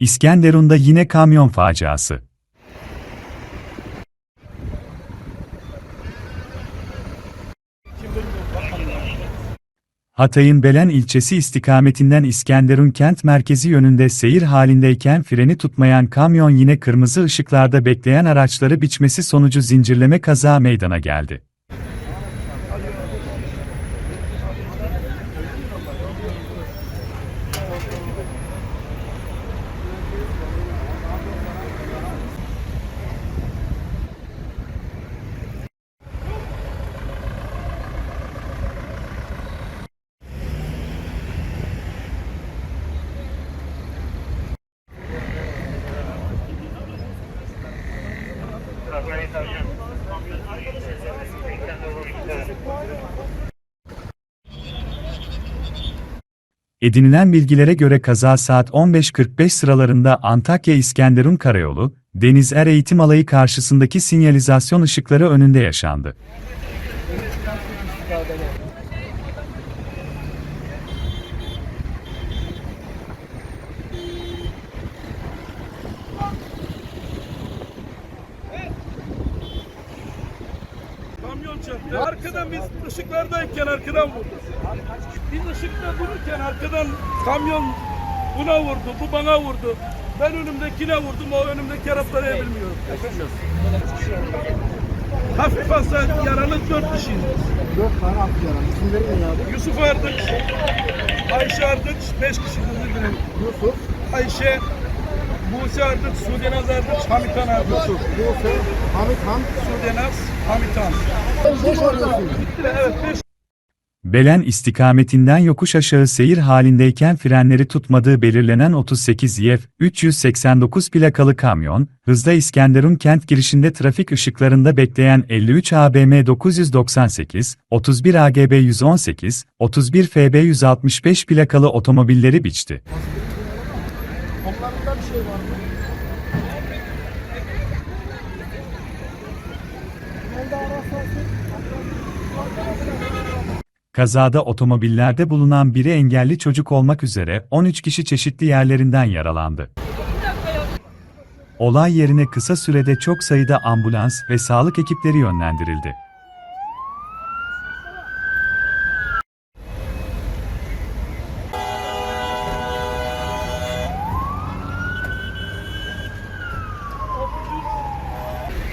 İskenderun'da yine kamyon faciası. Hatay'ın Belen ilçesi istikametinden İskenderun kent merkezi yönünde seyir halindeyken freni tutmayan kamyon yine kırmızı ışıklarda bekleyen araçları biçmesi sonucu zincirleme kaza meydana geldi. Edinilen bilgilere göre kaza saat 15.45 sıralarında Antakya İskenderun Karayolu, Deniz Er Eğitim Alayı karşısındaki sinyalizasyon ışıkları önünde yaşandı. Çarptı. Arkadan biz ışıklardayken arkadan vurdu. Biz ışıkta dururken arkadan kamyon buna vurdu, bu bana vurdu. Ben önümdekine vurdum, o önümdeki Arapları bilmiyorum. Hafif hasar yaralı dört kişiyiz. Dört tane attı yaran. İsimleri ne abi? Yusuf Ardıç, Ayşe Ardıç, beş kişi. Yusuf, Ayşe, Buse Ardıç, Sudenaz Ardıç, Hamitan Ardıç. Yusuf, Yusuf, Hamit Han. Sudenaz, Hamitan. Beş arıyorsun. Evet, beş Belen istikametinden yokuş aşağı seyir halindeyken frenleri tutmadığı belirlenen 38 YF 389 plakalı kamyon, hızla İskenderun kent girişinde trafik ışıklarında bekleyen 53 ABM 998, 31 AGB 118, 31 FB 165 plakalı otomobilleri biçti. Onlarında bir şey var mı? Kazada otomobillerde bulunan biri engelli çocuk olmak üzere 13 kişi çeşitli yerlerinden yaralandı. Olay yerine kısa sürede çok sayıda ambulans ve sağlık ekipleri yönlendirildi.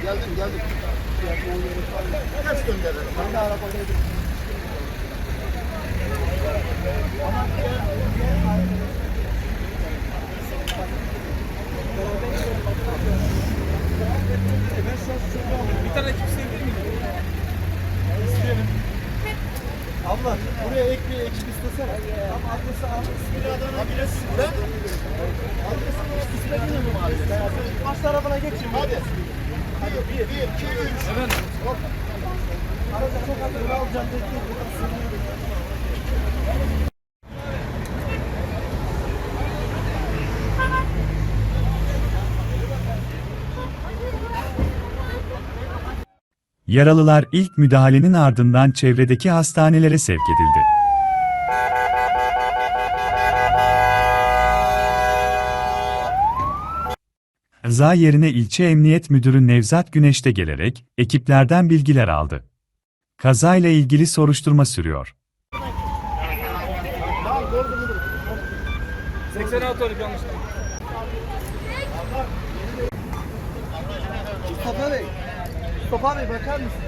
Geldim geldim. Kaç gönderelim? Ben de arabadaydım. Bir tane kimse değil mi? İsteyelim. Abla buraya ek bir ekip istesene. Tam adresi al. Adresi ben. Adresi istemedin mi abi? Baş tarafına geçin. Hadi. Yaralılar ilk müdahalenin ardından çevredeki hastanelere sevk edildi. Kaza yerine ilçe emniyet müdürü Nevzat Güneş de gelerek ekiplerden bilgiler aldı. Kazayla ilgili soruşturma sürüyor. 86 12 yanlış. Mustafa Bey. Mustafa Bey bakar mısın?